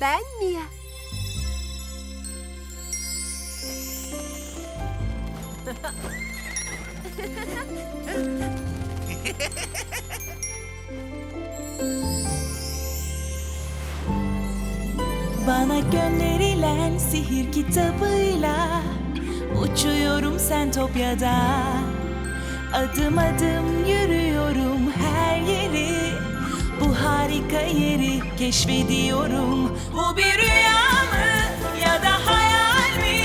Ben Mia. Bana gönderilen sihir kitabıyla Uçuyorum Sentopya'da Adım adım yürüyorum her yeri Bu harika yeri keşfediyorum. Bu bir rüya mı ya da hayal mi?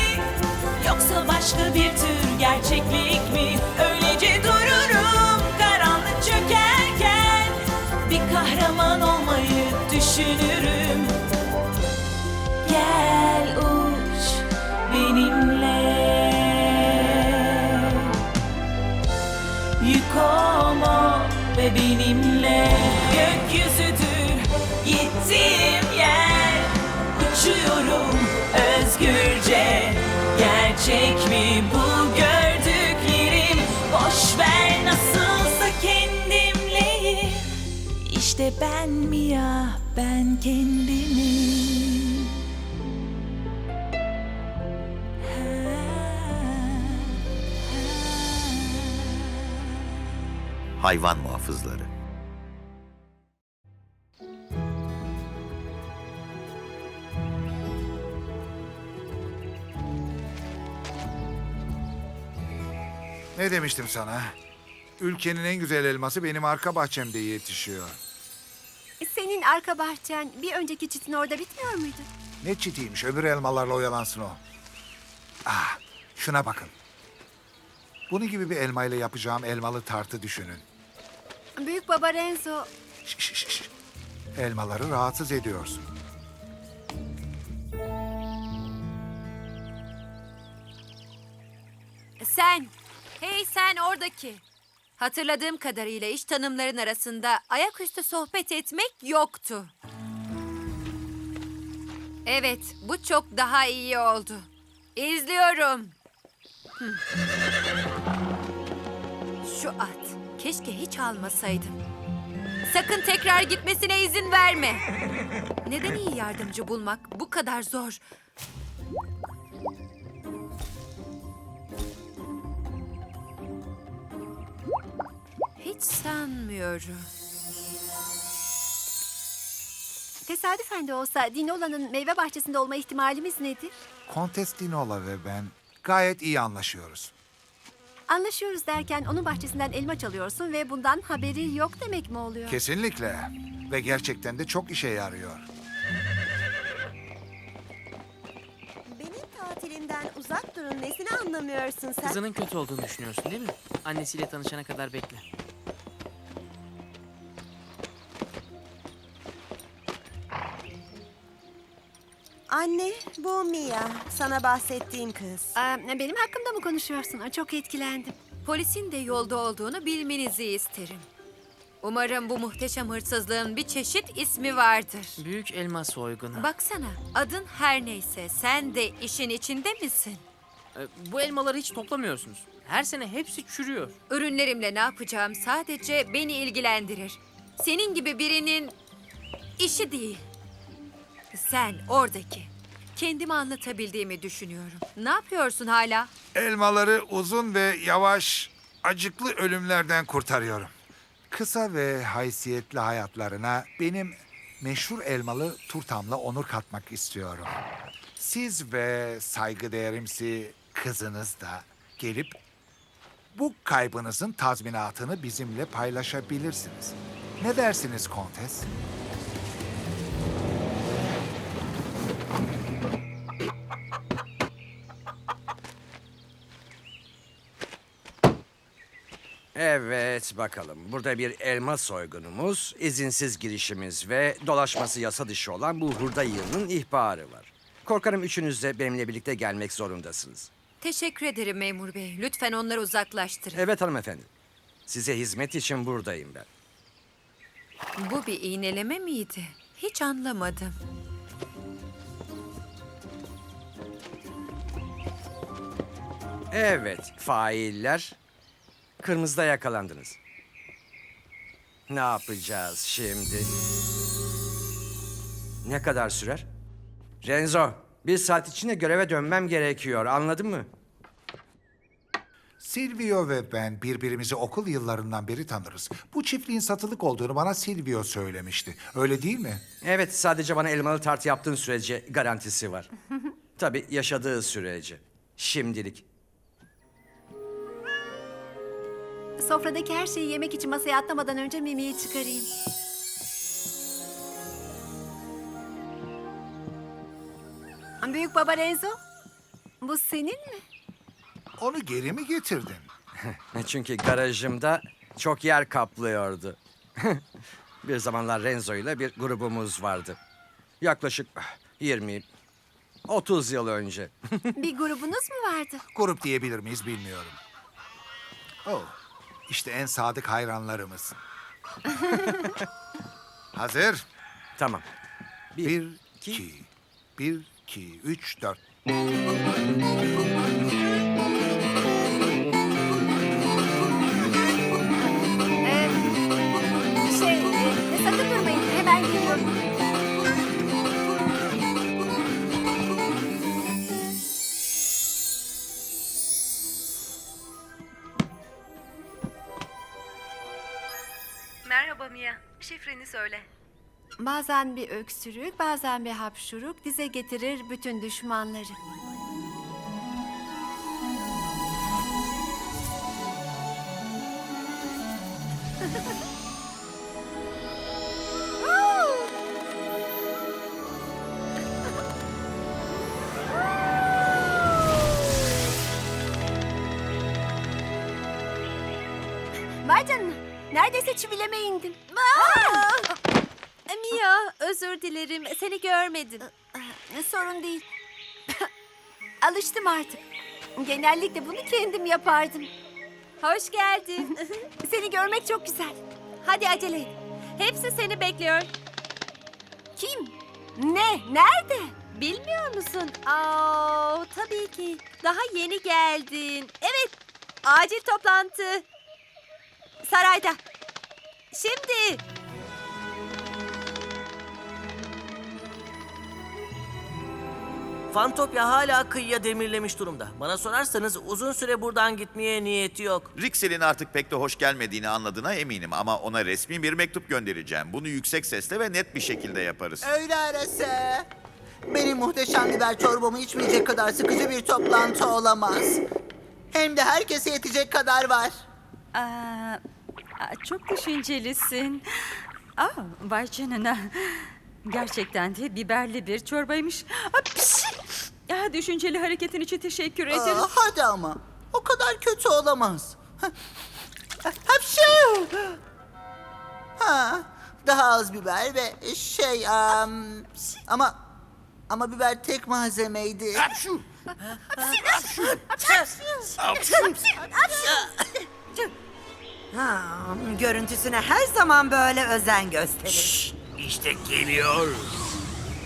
Yoksa başka bir tür gerçeklik mi? Öylece dururum karanlık çökerken Bir kahraman olmayı düşünürüm. Gel uç benimle. Yük olma ve benimle gittiğim yer Uçuyorum özgürce Gerçek mi bu gördüklerim Boş ver nasılsa kendimleyim İşte ben Mia, ben kendimim. Hayvan muhafızları. Ne demiştim sana? Ülkenin en güzel elması benim arka bahçemde yetişiyor. Senin arka bahçen bir önceki çitin orada bitmiyor muydu? Ne çitiymiş öbür elmalarla oyalansın o. Ah şuna bakın. Bunun gibi bir elmayla yapacağım elmalı tartı düşünün. Büyük baba Renzo Şş, şş, şş. Elmaları rahatsız ediyorsun. Sen, hey sen oradaki. Hatırladığım kadarıyla iş tanımların arasında ayaküstü sohbet etmek yoktu. Evet, bu çok daha iyi oldu. İzliyorum. Şu at, keşke hiç almasaydım. Sakın tekrar gitmesine izin verme. Neden iyi yardımcı bulmak bu kadar zor? Hiç sanmıyorum. tesadüfen de olsa Dinola'nın meyve bahçesinde olma ihtimalimiz nedir? Kontes Dinola ve ben gayet iyi anlaşıyoruz. Anlaşıyoruz derken onun bahçesinden elma çalıyorsun ve bundan haberi yok demek mi oluyor? Kesinlikle. Ve gerçekten de çok işe yarıyor. Benim tatilimden uzak durun. Nesini anlamıyorsun sen? Kızının kötü olduğunu düşünüyorsun değil mi? Annesiyle tanışana kadar bekle. Anne, bu Mia. Sana bahsettiğim kız. Aa, benim hakkımda mı konuşuyorsun? Aa, Çok etkilendim. Polisin de yolda olduğunu bilmenizi isterim. Umarım bu muhteşem hırsızlığın bir çeşit ismi vardır. Büyük elma soygunu. Baksana, adın her neyse sen de işin içinde misin? Ee, bu elmaları hiç toplamıyorsunuz. Her sene hepsi çürüyor. Ürünlerimle ne yapacağım sadece beni ilgilendirir. Senin gibi birinin işi değil. Sen oradaki. Kendimi anlatabildiğimi düşünüyorum. Ne yapıyorsun hala? Elmaları uzun ve yavaş, acıklı ölümlerden kurtarıyorum. Kısa ve haysiyetli hayatlarına benim meşhur elmalı turtamla onur katmak istiyorum. Siz ve saygıdeğerimsi kızınız da gelip bu kaybınızın tazminatını bizimle paylaşabilirsiniz. Ne dersiniz kontes? Evet bakalım. Burada bir elma soygunumuz, izinsiz girişimiz ve dolaşması yasa dışı olan bu hurda yığının ihbarı var. Korkarım üçünüz de benimle birlikte gelmek zorundasınız. Teşekkür ederim memur bey. Lütfen onları uzaklaştırın. Evet hanımefendi. Size hizmet için buradayım ben. Bu bir iğneleme miydi? Hiç anlamadım. Evet, failler. Kırmızıda yakalandınız. Ne yapacağız şimdi? Ne kadar sürer? Renzo, bir saat içinde göreve dönmem gerekiyor. Anladın mı? Silvio ve ben birbirimizi okul yıllarından beri tanırız. Bu çiftliğin satılık olduğunu bana Silvio söylemişti. Öyle değil mi? Evet, sadece bana elmalı tart yaptığın sürece garantisi var. Tabii yaşadığı sürece. Şimdilik. Sofradaki her şeyi yemek için masaya atlamadan önce Mimi'yi çıkarayım. Büyük baba Renzo, bu senin mi? Onu geri mi getirdin? Çünkü garajımda çok yer kaplıyordu. bir zamanlar Renzo ile bir grubumuz vardı. Yaklaşık 20 30 yıl önce. Bir grubunuz mu vardı? Grup diyebilir miyiz bilmiyorum. Oh, işte en sadık hayranlarımız. Hazır. tamam. Bir, iki, bir, iki, üç, dört. Bazen bir öksürük, bazen bir hapşuruk dize getirir bütün düşmanları. Vay canına. Neredeyse çivileme indim. Mia, özür dilerim. Seni görmedim. Sorun değil. Alıştım artık. Genellikle bunu kendim yapardım. Hoş geldin. Seni görmek çok güzel. Hadi acele et. Hepsi seni bekliyor. Kim? Ne? Nerede? Bilmiyor musun? Aa, tabii ki. Daha yeni geldin. Evet. Acil toplantı. Sarayda. Şimdi. Fantopya hala kıyıya demirlemiş durumda. Bana sorarsanız uzun süre buradan gitmeye niyeti yok. Rixel'in artık pek de hoş gelmediğini anladığına eminim ama ona resmi bir mektup göndereceğim. Bunu yüksek sesle ve net bir şekilde yaparız. Öyle arası. Benim muhteşem biber çorbamı içmeyecek kadar sıkıcı bir toplantı olamaz. Hem de herkese yetecek kadar var. Aa, aa, çok düşüncelisin. Aa, vay canına. Gerçekten de biberli bir çorbaymış. Aa, pişt! Düşünceli hareketin için teşekkür ederim. Aa, hadi ama. O kadar kötü olamaz. Hapşu! Ha, daha az biber ve şey am, ama ama biber tek malzemeydi. Görüntüsüne her zaman böyle özen gösterir. İşte geliyor.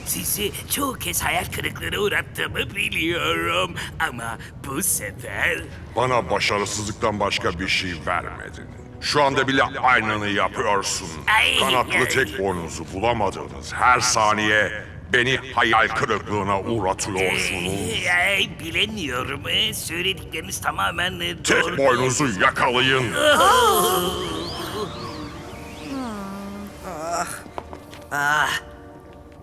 Sizi çoğu kez hayal kırıklığına uğrattığımı biliyorum. Ama bu sefer... Bana başarısızlıktan başka bir şey vermedin. Şu anda bile aynını yapıyorsun. Ay, Kanatlı ay. tek boynuzu bulamadığınız her saniye beni hayal kırıklığına uğratıyorsunuz. Ay, bilemiyorum. Ee, Söyledikleriniz tamamen e, Tek doğru. boynuzu yakalayın. Ah,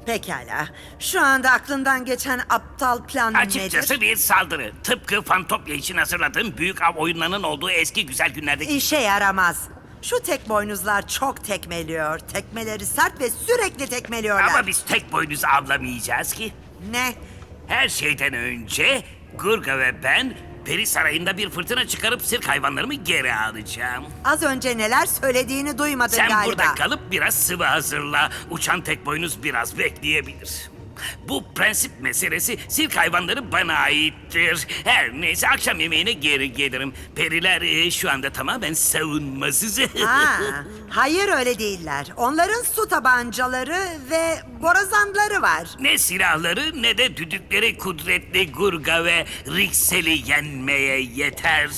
pekala. Şu anda aklından geçen aptal plan Açıkçası nedir? bir saldırı. Tıpkı Fantopya için hazırladığım büyük av oyunlarının olduğu eski güzel günlerdeki... İşe yaramaz. Şu tek boynuzlar çok tekmeliyor. Tekmeleri sert ve sürekli tekmeliyorlar. Ama biz tek boynuz avlamayacağız ki. Ne? Her şeyden önce Gurga ve ben Peri Sarayı'nda bir fırtına çıkarıp sirk hayvanlarımı geri alacağım. Az önce neler söylediğini duymadın Sen galiba. burada kalıp biraz sıvı hazırla. Uçan tek boynuz biraz bekleyebilir. Bu prensip meselesi sirk hayvanları bana aittir. Her neyse akşam yemeğine geri gelirim. Periler e, şu anda tamamen savunmasız. Ha, hayır öyle değiller. Onların su tabancaları ve borazanları var. ne silahları ne de düdükleri kudretli Gurga ve Riksel'i yenmeye yeter.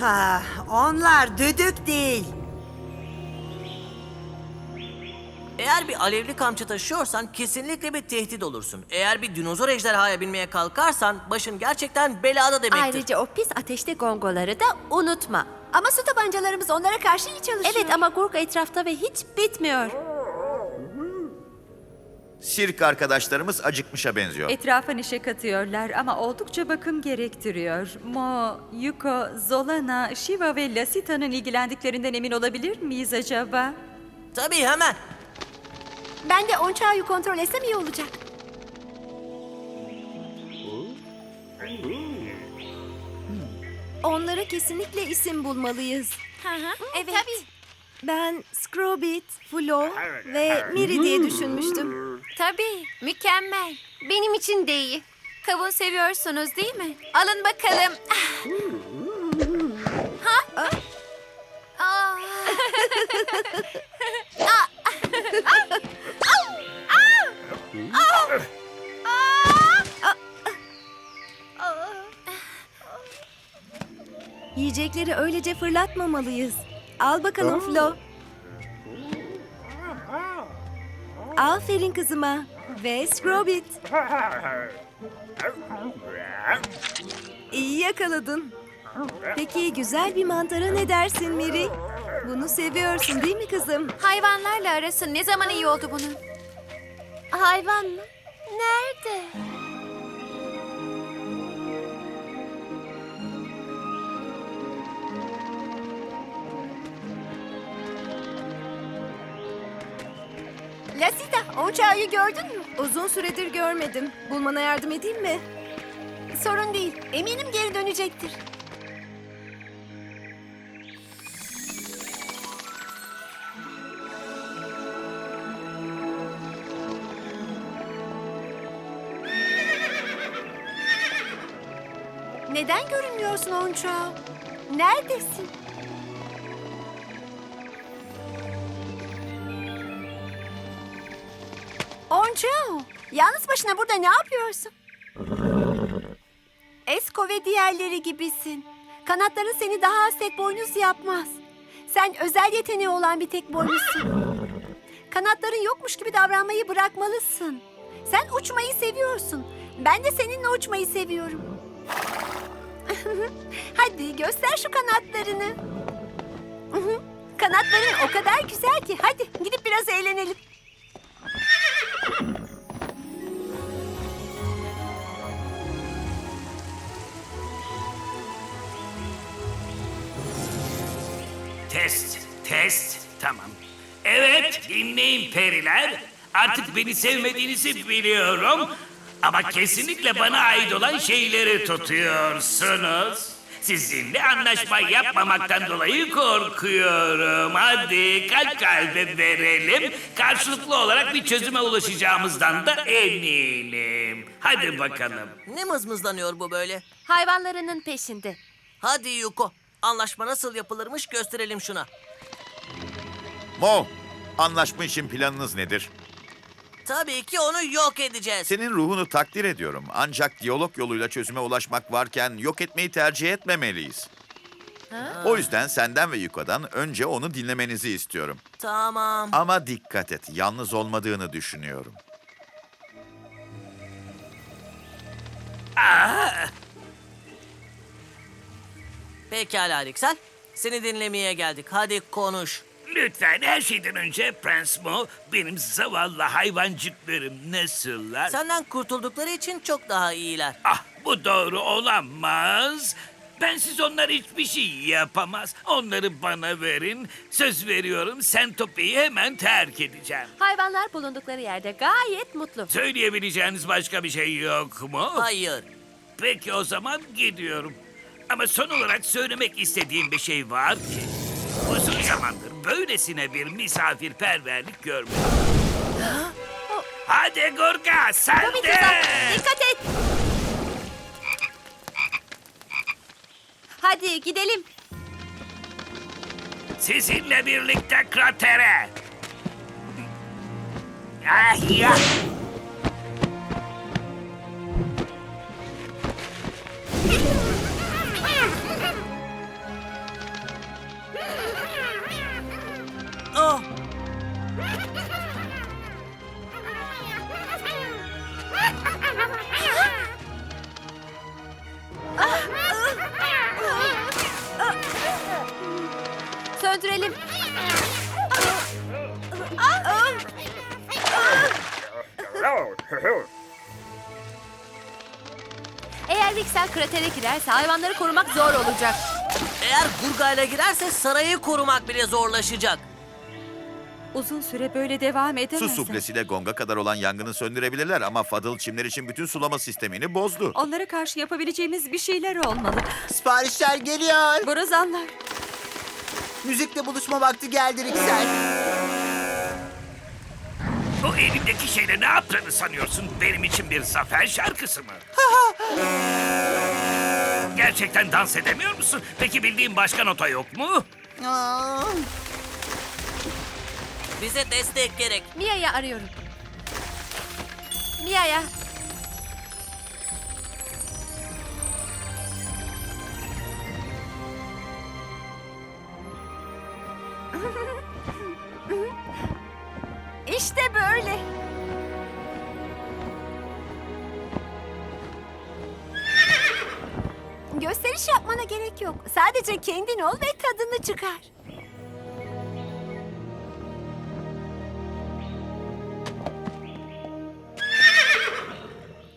Ha, onlar düdük değil. Eğer bir alevli kamçı taşıyorsan kesinlikle bir tehdit olursun. Eğer bir dinozor ejderhaya binmeye kalkarsan başın gerçekten belada demektir. Ayrıca o pis ateşte gongoları da unutma. Ama su tabancalarımız onlara karşı iyi çalışıyor. Evet ama Gurk etrafta ve hiç bitmiyor. Sirk arkadaşlarımız acıkmışa benziyor. Etrafa neşe katıyorlar ama oldukça bakım gerektiriyor. Mo, Yuko, Zolana, Shiva ve Lasita'nın ilgilendiklerinden emin olabilir miyiz acaba? Tabii hemen. Ben de Onçao'yu kontrol etsem iyi olacak. Onlara kesinlikle isim bulmalıyız. evet. Tabii. Ben Scrobit, Flo ve Miri diye düşünmüştüm. Tabii, mükemmel. Benim için de iyi. Kavun seviyorsunuz değil mi? Alın bakalım. ha? Aa. Yiyecekleri öylece fırlatmamalıyız. Al bakalım Flo. Aferin kızıma. Ve Scrobit. İyi yakaladın. Peki güzel bir mantara ne dersin Miri? Bunu seviyorsun değil mi kızım? Hayvanlarla arası ne zaman iyi oldu bunun? Hayvan mı? Nerede? Lasita, Onçao'yu gördün mü? Uzun süredir görmedim. Bulmana yardım edeyim mi? Sorun değil. Eminim geri dönecektir. Görünmüyorsun Onçao? Neredesin? Onçao, yalnız başına burada ne yapıyorsun? Esko ve diğerleri gibisin. Kanatların seni daha az tek boynuz yapmaz. Sen özel yeteneği olan bir tek boynuzsun. Kanatların yokmuş gibi davranmayı bırakmalısın. Sen uçmayı seviyorsun. Ben de seninle uçmayı seviyorum. Hadi göster şu kanatlarını. Kanatların o kadar güzel ki. Hadi gidip biraz eğlenelim. Test, test, tamam. Evet, dinleyin periler. Artık beni sevmediğinizi biliyorum. Ama kesinlikle bana ait olan şeyleri tutuyorsunuz. Sizinle anlaşma yapmamaktan dolayı korkuyorum. Hadi kalp kalbe verelim. Karşılıklı olarak bir çözüme ulaşacağımızdan da eminim. Hadi bakalım. Ne mızmızlanıyor bu böyle? Hayvanlarının peşinde. Hadi Yuko. Anlaşma nasıl yapılırmış gösterelim şuna. Mo, anlaşma için planınız nedir? Tabii ki onu yok edeceğiz. Senin ruhunu takdir ediyorum. Ancak diyalog yoluyla çözüme ulaşmak varken yok etmeyi tercih etmemeliyiz. O yüzden senden ve Yuko'dan önce onu dinlemenizi istiyorum. Tamam. Ama dikkat et, yalnız olmadığını düşünüyorum. Pekala Alexel. Seni dinlemeye geldik. Hadi konuş. Lütfen her şeyden önce Prens Mo, benim zavallı hayvancıklarım nasıllar? Senden kurtuldukları için çok daha iyiler. Ah bu doğru olamaz. Bensiz onlar hiçbir şey yapamaz. Onları bana verin. Söz veriyorum Sentope'yi hemen terk edeceğim. Hayvanlar bulundukları yerde gayet mutlu. Söyleyebileceğiniz başka bir şey yok mu? Hayır. Peki o zaman gidiyorum. Ama son olarak söylemek istediğim bir şey var ki... Uzun zamandır böylesine bir misafirperverlik görmedim. Hadi Gurka sen de! Dikkat et. Hadi gidelim. Sizinle birlikte kratere. Ah ya! söndürelim. Eğer Riksel kratere girerse hayvanları korumak zor olacak. Eğer Gurga'yla girerse sarayı korumak bile zorlaşacak. Uzun süre böyle devam Su suplesiyle gonga kadar olan yangını söndürebilirler ama Fadıl çimler için bütün sulama sistemini bozdu. Onlara karşı yapabileceğimiz bir şeyler olmalı. Siparişler geliyor. Borazanlar. Müzikle buluşma vakti geldi Riksel. O elindeki şeyle ne yaptığını sanıyorsun? Benim için bir zafer şarkısı mı? Gerçekten dans edemiyor musun? Peki bildiğin başka nota yok mu? Aa, Bize destek gerek. Mia'yı arıyorum. Mia'ya. Böyle. Gösteriş yapmana gerek yok. Sadece kendin ol ve tadını çıkar.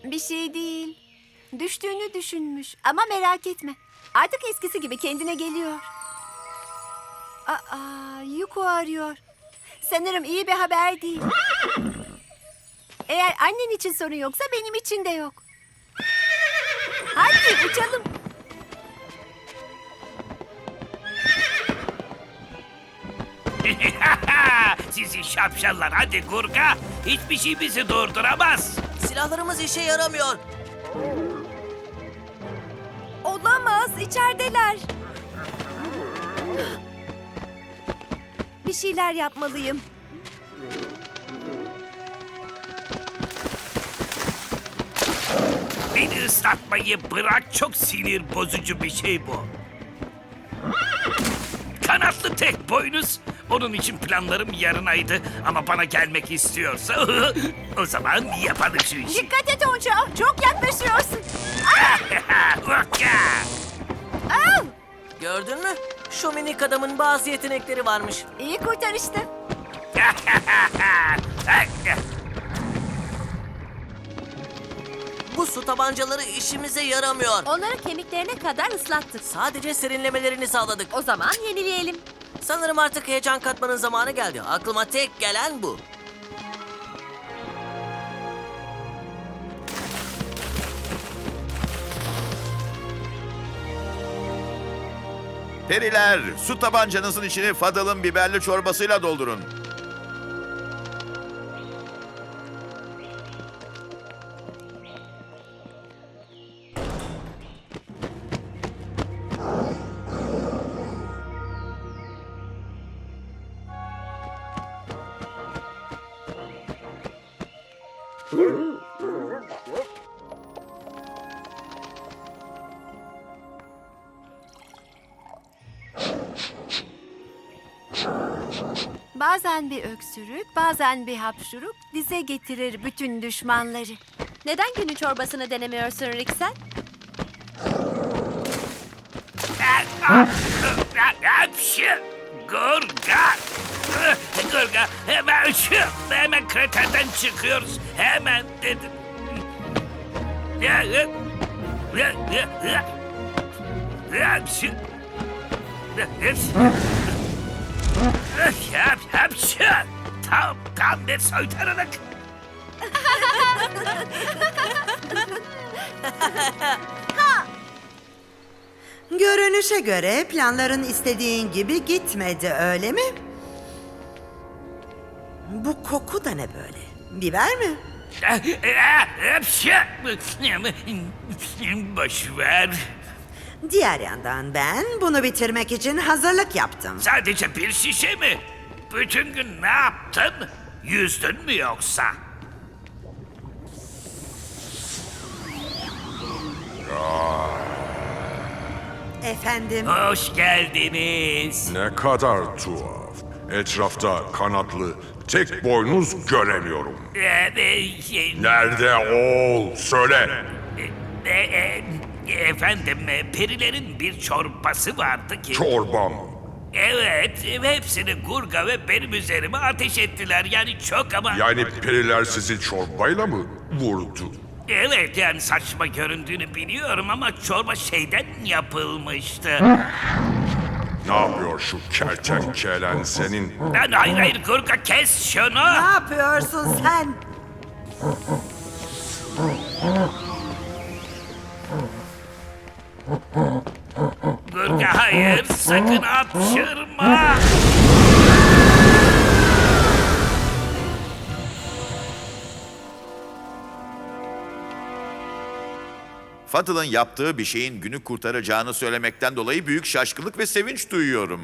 Bir şey değil. Düştüğünü düşünmüş ama merak etme. Artık eskisi gibi kendine geliyor. Aa, Yuko arıyor. Sanırım iyi bir haber değil. Eğer annen için sorun yoksa benim için de yok. Hadi uçalım. Sizi şapşallar hadi Gurga. Hiçbir şey bizi durduramaz. Silahlarımız işe yaramıyor. Olamaz, içerideler. Bir şeyler yapmalıyım. Beni ıslatmayı bırak çok sinir bozucu bir şey bu. Kanatlı tek boynuz. Onun için planlarım yarınaydı ama bana gelmek istiyorsa o zaman yapalım şu işi. Dikkat et Onca, çok yaklaşıyorsun. Gördün mü? Şu minik adamın bazı yetenekleri varmış. İyi kurtarıştı. Bu su tabancaları işimize yaramıyor. Onları kemiklerine kadar ıslattık. Sadece serinlemelerini sağladık. O zaman yenileyelim. Sanırım artık heyecan katmanın zamanı geldi. Aklıma tek gelen bu. Periler, su tabancanızın içini Fadıl'ın biberli çorbasıyla doldurun. Bazen bir öksürük, bazen bir hapşuruk dize getirir bütün düşmanları. Neden günün çorbasını denemiyorsun Rixel? Hapşı! Gurga! Gurga hemen şu hemen kraterden çıkıyoruz. Hemen dedim. Hapşı! Hap, hapşı! Tam, tam bir soytarılık. Görünüşe göre planların istediğin gibi gitmedi öyle mi? Bu koku da ne böyle? Biber mi? Hapşı! Boş ver. Diğer yandan ben bunu bitirmek için hazırlık yaptım. Sadece bir şişe mi? Bütün gün ne yaptın? Yüzdün mü yoksa? Efendim, Hoş geldiniz. Ne kadar tuhaf. Etrafta kanatlı tek boynuz göremiyorum. Ee, e, şey, Nerede oğul? Söyle. e, e, efendim, e, perilerin bir çorbası vardı ki... Çorbam. Evet, hepsini Gurga ve benim üzerime ateş ettiler. Yani çok ama... Yani periler sizi çorbayla mı vurdu? Evet, yani saçma göründüğünü biliyorum ama çorba şeyden yapılmıştı. Ne yapıyor şu kertenkelen senin? Ben hayır hayır Gurga kes şunu. Ne yapıyorsun sen? Gurga hayır, sakın hapşırma. Fadıl'ın yaptığı bir şeyin günü kurtaracağını söylemekten dolayı büyük şaşkınlık ve sevinç duyuyorum.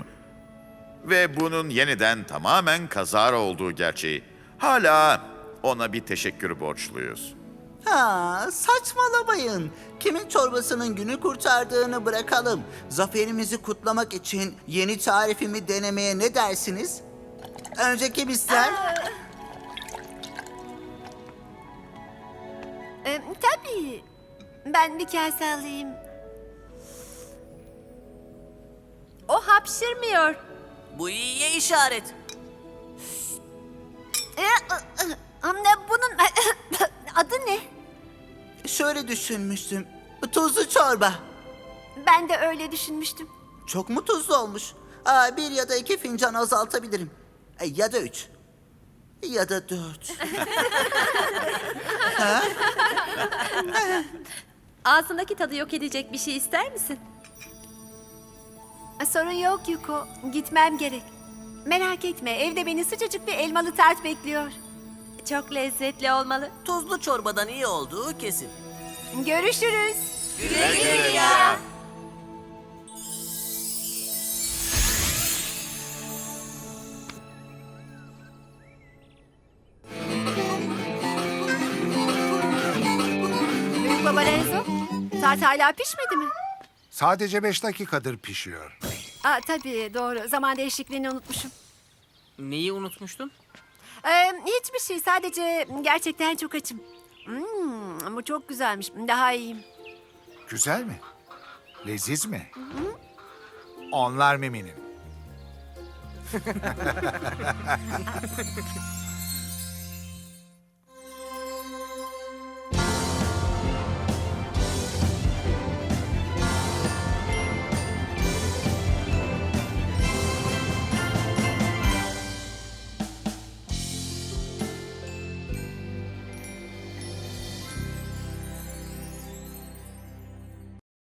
Ve bunun yeniden tamamen kazara olduğu gerçeği. Hala ona bir teşekkür borçluyuz. Ha, saçmalamayın. Kimin çorbasının günü kurtardığını bırakalım. Zaferimizi kutlamak için yeni tarifimi denemeye ne dersiniz? Önce kim ister? Ee, tabii. Ben bir kase alayım. O hapşırmıyor. Bu iyiye işaret. Ee, ı- ı- Ama bunun adı ne? Şöyle düşünmüştüm. Tuzlu çorba. Ben de öyle düşünmüştüm. Çok mu tuzlu olmuş? Aa, bir ya da iki fincan azaltabilirim. E, ya da üç. Ya da dört. Ağzındaki tadı yok edecek bir şey ister misin? Sorun yok Yuko. Gitmem gerek. Merak etme evde beni sıcacık bir elmalı tart bekliyor. Çok lezzetli olmalı. Tuzlu çorbadan iyi olduğu kesin. Görüşürüz. Büyük baba Renzo, tart hala pişmedi mi? Sadece beş dakikadır pişiyor. Aa, tabii doğru. Zaman değişikliğini unutmuşum. Neyi unutmuştun? Ee, hiçbir şey. Sadece gerçekten çok açım. Hmm, bu çok güzelmiş. Daha iyiyim. Güzel mi? Leziz mi? Onlar Mimi'nin.